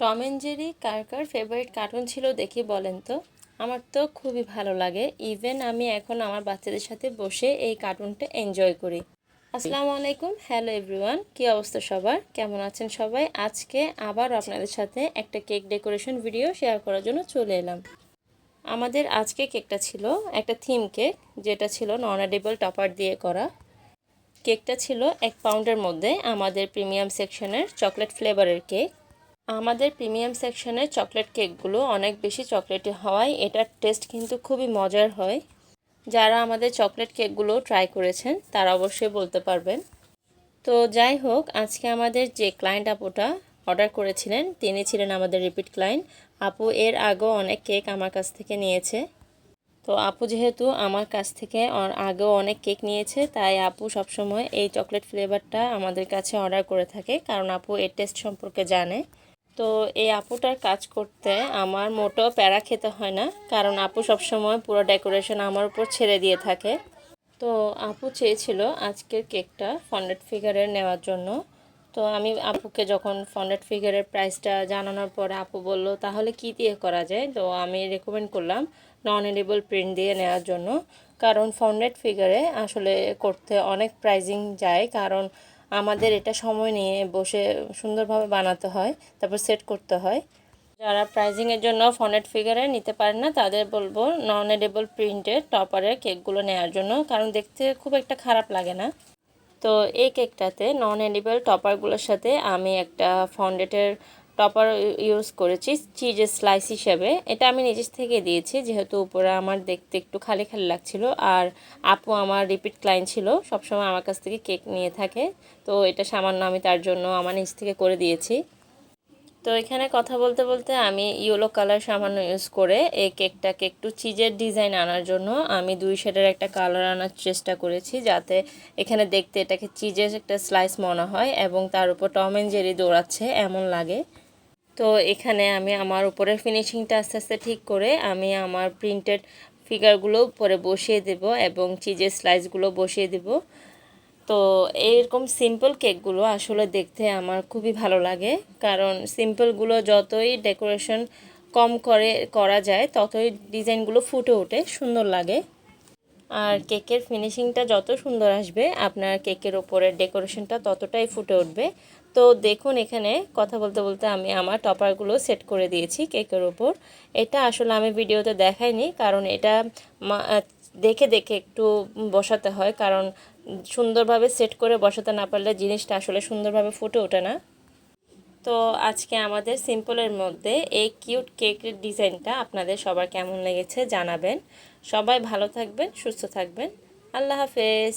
Tom and Jerry, কার কার favourite cartoon ছিল দেখি বলেন তো? আমার তো খুবই ভালো লাগে। ইভেন আমি এখন আমার বাচ্চাদের সাথে বসে এই কার্টুনটা এনজয় করি। আসসালামু আলাইকুম হ্যালো এভরিওয়ান কী অবস্থা সবার? কেমন আছেন সবাই? আজকে আবার আপনাদের সাথে একটা কেক ডেকোরেশন ভিডিও শেয়ার করার জন্য চলে এলাম। আমাদের আজকে কেকটা ছিল একটা থিম কেক যেটা ছিল নন এডিবল টপার দিয়ে করা। কেকটা ছিল এক পাউন্ডের মধ্যে আমাদের প্রিমিয়াম সেকশনের চকলেট ফ্লেভারের কেক আমাদের প্রিমিয়াম সেকশনের চকলেট কেকগুলো অনেক বেশি চকলেটি হওয়ায় এটার টেস্ট কিন্তু খুবই মজার হয়। যারা আমাদের চকলেট কেকগুলো ট্রাই করেছেন, তারা অবশ্যই বলতে পারবেন। তো যাই হোক, আজকে আমাদের যে ক্লায়েন্ট আপুটা অর্ডার করেছিলেন, তিনি ছিলেন আমাদের রিপিট ক্লায়েন্ট। আপু এর আগেও অনেক কেক আমার কাছ থেকে নিয়েছে। তো আপু যেহেতু আমার কাছ থেকে আগেও অনেক কেক নিয়েছে, তাই আপু সবসময় এই চকলেট ফ্লেভারটা আমাদের কাছে অর্ডার করে থাকে, কারণ আপু এর টেস্ট সম্পর্কে জানে। তো এই আপুটার কাজ করতে আমার মোটেও প্যারা খেতে হয় না, কারণ আপু সবসময় পুরো ডেকোরেশন আমার উপর ছেড়ে দিয়ে থাকে। তো আপু চেয়েছিল আজকের কেকটা ফন্ডেড ফিগারের নেওয়ার জন্য। তো আমি আপুকে যখন ফন্ডেড ফিগারের প্রাইসটা জানানোর পরে আপু বলল, তাহলে কি দিয়ে করা যায়? তো আমি রেকমেন্ড করলাম নন এডিবল প্রিন্ট দিয়ে নেওয়ার জন্য। কারণ ফন্ডেড ফিগারে আসলে করতে অনেক প্রাইজিং যায়, কারণ আমাদের এটা সময় নিয়ে বসে সুন্দরভাবে বানাতে হয়, তারপর সেট করতে হয়। যারা প্রাইজিংয়ের জন্য ফনেট ফিগারে নিতে পারেন না, তাদের বলব নন এডেবল প্রিন্টের টপারের কেকগুলো নেওয়ার জন্য, কারণ দেখতে খুব একটা খারাপ লাগে না। তো এই কেকটাতে নন এডিবল টপারগুলোর সাথে আমি একটা ফন্ডেটের টপার ইউজ করেছি চিজের স্লাইস হিসেবে। এটা আমি নিজের থেকে দিয়েছি, যেহেতু উপরে আমার দেখতে একটু খালি খালি লাগছিল। আর আপু আমার রিপিট ক্লায়েন্ট ছিল, সবসময় আমার কাছ থেকে কেক নিয়ে থাকে। তো এটা সামান্য আমি তার জন্য আমার নিজ থেকে করে দিয়েছি। তো এখানে কথা বলতে বলতে আমি ইয়েলো কালার সামান্য ইউজ করে এই কেকটাকে একটু চিজের ডিজাইন আনার জন্য আমি দুই শেডের একটা কালার আনার চেষ্টা করেছি, যাতে এখানে দেখতে এটাকে চিজের একটা স্লাইস মনে হয় এবং তার উপর টম অ্যান্ড জেরি দৌড়াচ্ছে, এমন লাগে। তো এখানে আমি আমার উপরের ফিনিশিংটা আস্তে আস্তে ঠিক করে আমি আমার প্রিন্টেড ফিগারগুলো উপরে বসিয়ে দেব এবং চিজের স্লাইসগুলো বসিয়ে দেব। তো এইরকম সিম্পল কেকগুলো আসলে দেখতে আমার খুবই ভালো লাগে, কারণ সিম্পলগুলো যতই ডেকোরেশন কম করে, করা যায়, ততই ডিজাইনগুলো ফুটে ওঠে, সুন্দর লাগে। আর কেকের ফিনিশিংটা যত সুন্দর আসবে, আপনার কেকের ওপরের ডেকোরেশনটা ততটাই ফুটে উঠবে। তো দেখুন এখানে, কথা বলতে বলতে আমি আমার টপারগুলো সেট করে দিয়েছি কেকের ওপর। এটা আসলে আমি ভিডিওতে দেখাইনি, কারণ এটা দেখে দেখে একটু বসাতে হয়, কারণ সুন্দরভাবে সেট করে বসাতে না পারলে জিনিসটা আসলে সুন্দরভাবে ফুটে ওঠে না। তো আজকে আমাদের সিম্পলের মধ্যে এই কিউট কেকের ডিজাইনটা আপনাদের সবার কেমন লেগেছে জানাবেন। সবাই ভালো থাকবেন, সুস্থ থাকবেন। আল্লাহ হাফেজ।